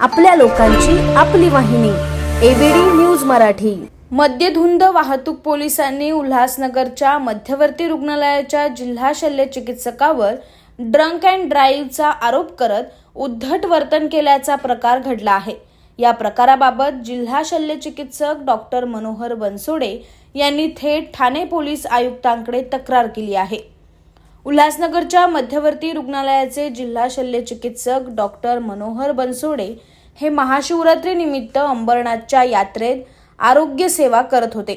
आपल्या लोकांची आपली वाहिनी एबीडी न्यूज मराठी. मद्यधुंद वाहतूक पोलिसांनी उल्हासनगरच्या मध्यवर्ती रुग्णालयाच्या जिल्हा शल्य चिकित्सकावर ड्रंक अँड ड्राईव्हचा आरोप करत उद्धट वर्तन केल्याचा प्रकार घडला आहे. या प्रकाराबाबत जिल्हा शल्य चिकित्सक डॉक्टर मनोहर बनसोडे यांनी थेट ठाणे पोलीस आयुक्तांकडे तक्रार केली आहे. उल्हासनगरच्या मध्यवर्ती रुग्णालयाचे जिल्हा शल्य चिकित्सक डॉक्टर मनोहर बनसोडे हे महाशिवरात्रीनिमित्त अंबरनाथच्या यात्रेत आरोग्य सेवा करत होते.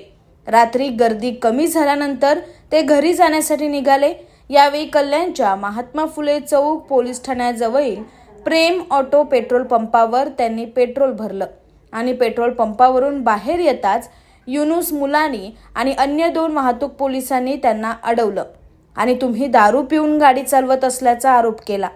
रात्री गर्दी कमी झाल्यानंतर ते घरी जाण्यासाठी निघाले. यावेळी कल्याणच्या महात्मा फुले चौक पोलीस ठाण्याजवळील प्रेम ऑटो पेट्रोल पंपावर त्यांनी पेट्रोल भरलं आणि पेट्रोल पंपावरून बाहेर येताच युनुस मुलानी आणि अन्य दोन वाहतूक पोलिसांनी त्यांना अडवलं. आणि तुम्ही दारू पिऊन गाडी चालवत असल्याचा आरोप केला.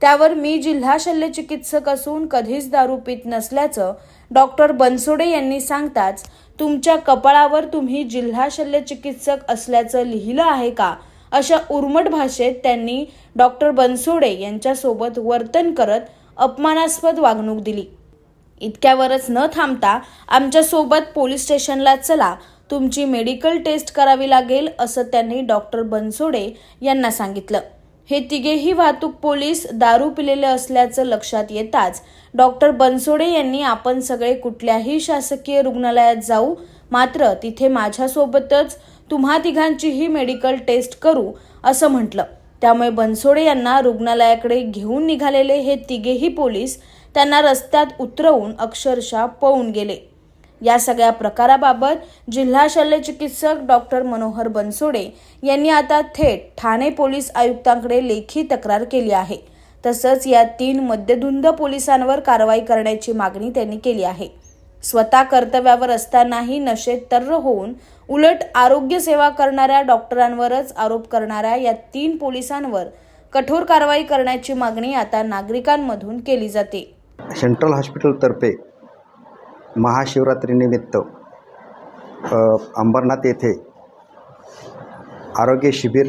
त्यावर मी जिल्हा शल्यचिकित्सक असून कधीच दारू पित नसल्याचं डॉक्टर बनसोडे यांनी सांगताच तुमच्या कपाळावर तुम्ही जिल्हा शल्यचिकित्सक असल्याचं लिहिलं आहे का? अशा उर्मट भाषेत त्यांनी डॉक्टर बनसोडे यांच्यासोबत वर्तन करत अपमानास्पद वागणूक दिली. इतक्यावरच न थांबता आमच्यासोबत पोलीस स्टेशनला चला. तुमची मेडिकल टेस्ट करावी लागेल असं त्यांनी डॉक्टर बनसोडे यांना सांगितलं. हे तिघेही वाहतूक पोलीस दारू पिलेले असल्याचं लक्षात येताच डॉक्टर बनसोडे यांनी आपण सगळे कुठल्याही शासकीय रुग्णालयात जाऊ मात्र तिथे माझ्यासोबतच तुम्हा तिघांचीही मेडिकल टेस्ट करू असं म्हटलं. त्यामुळे बनसोडे यांना रुग्णालयाकडे घेऊन निघालेले हे तिघेही पोलीस त्यांना रस्त्यात उतरवून अक्षरशः पळून गेले. या सगळ्या प्रकाराबाबत जिल्हा शल्य चिकित्सक डॉक्टर मनोहर बनसोडे यांनी आता थेट ठाणे पोलीस आयुक्तांकडे लेखी तक्रार केली आहे. तसंच या तीन मद्यधुंद पोलिसांवर कारवाई करण्याची मागणी त्यांनी केली आहे. स्वतः कर्तव्यावर असतानाही नशेत तर्र होऊन उलट आरोग्य सेवा करणाऱ्या डॉक्टरांवरच आरोप करणाऱ्या या तीन पोलिसांवर कठोर कारवाई करण्याची मागणी आता नागरिकांमधून केली जाते. सेंट्रल हॉस्पिटलतर्फे महाशिवरात्रीनिमित्त अंबरनाथ येथे आरोग्य शिबिर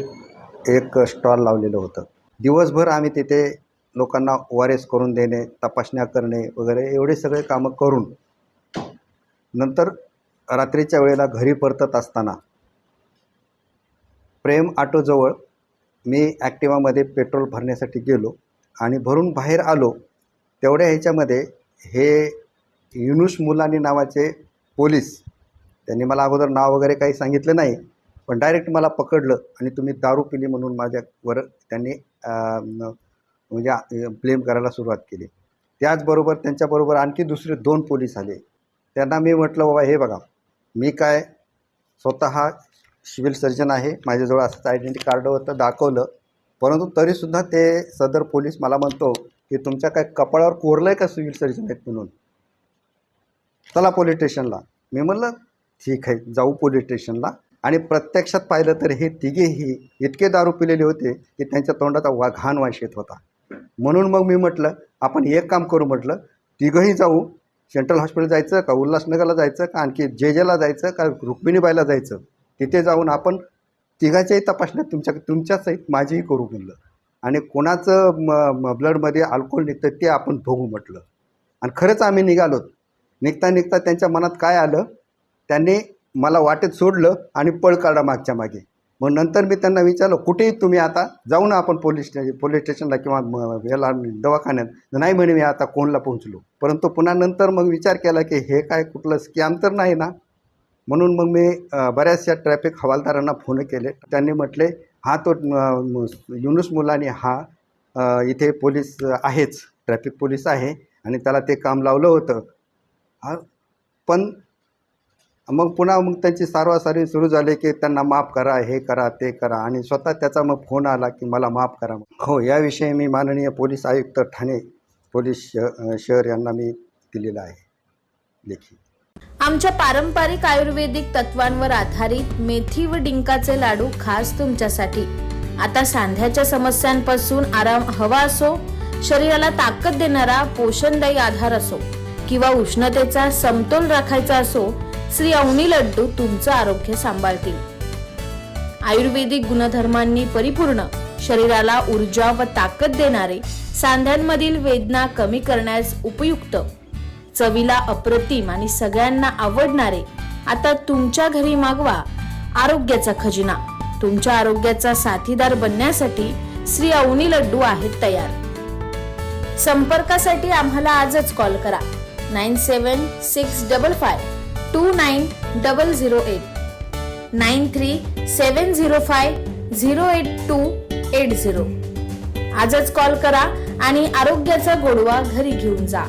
एक स्टॉल लावलेलं होतं. दिवसभर आम्ही तिथे लोकांना ओ आर एस करून देणे तपासण्या करणे वगैरे एवढे सगळे कामं करून नंतर रात्रीच्या वेळेला घरी परतत असताना प्रेम ऑटोजवळ मी ॲक्टिवामध्ये पेट्रोल भरण्यासाठी गेलो आणि भरून बाहेर आलो तेवढ्या ह्याच्यामध्ये हे युनुस मुलानी नावाचे पोलीस त्यांनी मला अगोदर नाव वगैरे काही सांगितलं नाही पण डायरेक्ट मला पकडलं आणि तुम्ही दारू पिली म्हणून माझ्यावर त्यांनी म्हणजे ब्लेम करायला सुरुवात केली. त्याचबरोबर त्यांच्याबरोबर आणखी दुसरे दोन पोलीस आले. त्यांना मी म्हटलं बाबा हे बघा मी काय स्वतः सिव्हिल सर्जन आहे माझ्याजवळ असंच आयडेंटी कार्ड होतं दाखवलं परंतु तरीसुद्धा ते सदर पोलीस मला म्हणतो की तुमच्या काय कपाळावर कोरलं आहे का सिव्हिल सर्जन आहेत म्हणून? चला पोलीस स्टेशनला मी म्हणलं ठीक आहे जाऊ पोलीस स्टेशनला आणि प्रत्यक्षात पाहिलं तर हे तिघेही इतके दारू पिलेले होते की त्यांच्या तोंडाचा वा घाण वाश येत होता. म्हणून मग मी म्हटलं आपण एक काम करू म्हटलं तिघंही जाऊ. सेंट्रल हॉस्पिटल जायचं का उल्हासनगरला जायचं का आणखी जे जेला जायचं का रुक्मिणीबाईला जायचं? तिथे जाऊन आपण तिघाच्याही तपासण्यात तुमच्या तुमच्या सहित माझीही करू म्हणलं. आणि कोणाचं म ब्लडमध्ये अल्कोहोल निघतं ते आपण बघू म्हटलं. आणि खरंच आम्ही निघालो निघता निघता त्यांच्या मनात काय आलं? त्यांनी मला वाटेत सोडलं आणि पळ काढा मागच्या मागे. मग नंतर मी त्यांना विचारलं कुठेही तुम्ही आता? जाऊ ना आपण पोलीस स्टे पोलीस स्टेशनला किंवा याला दवाखान्यात. नाही म्हणे मी आता कोणला पोहोचलो. परंतु पुन्हा नंतर मग विचार केला की हे काय कुठलं स्कॅम तर नाही ना? म्हणून मग मी बऱ्याचशा ट्रॅफिक हवालदारांना फोन केले. त्यांनी म्हटले हा तो युनुस मुलानी हा इथे पोलीस आहेच. ट्रॅफिक पोलीस आहे आणि त्याला ते काम लावलं होतं. पण मग पुन्हा मग त्यांची सारवासारी सुरू झाली की त्यांना माफ करा हे करा ते करा आणि स्वतः त्याचा मग फोन आला की मला माफ करा. हो याविषयी मी माननीय पोलीस आयुक्त ठाणे पोलीस श शहर यांना मी दिलेलं आहे लेखी. आमच्या पारंपरिक आयुर्वेदिक तत्वांवर आधारित मेथी व डिंकाचे लाडू खास तुमच्यासाठी. आता सांध्याच्या समस्यांपासून आराम हवा असो शरीराला ताकद देणारा पोषणदायी आधार असो. किंवा उष्णतेचा समतोल राखायचा असो श्री अवनी लड्डू तुमचं आरोग्य सांभाळतील. आयुर्वेदिक गुणधर्मांनी परिपूर्ण शरीराला ऊर्जा व ताकद देणारे सांध्यांमधील वेदना कमी करण्यास उपयुक्त चवीला अप्रतिम आणि सगळ्यांना आवडणारे आता तुमच्या घरी मागवा आरोग्याचा खजिना. तुमच्या आरोग्याचा साथीदार बनण्यासाठी श्री अवनी लड्डू आहेत तयार. संपर्कासाठी आम्हाला आजच कॉल करा. Nine seven six double five two nine double zero eight nine three seven zero five zero eight two eight zero. आजच कॉल करा आणि आरोग्याचा गोडवा घरी घेऊन जा.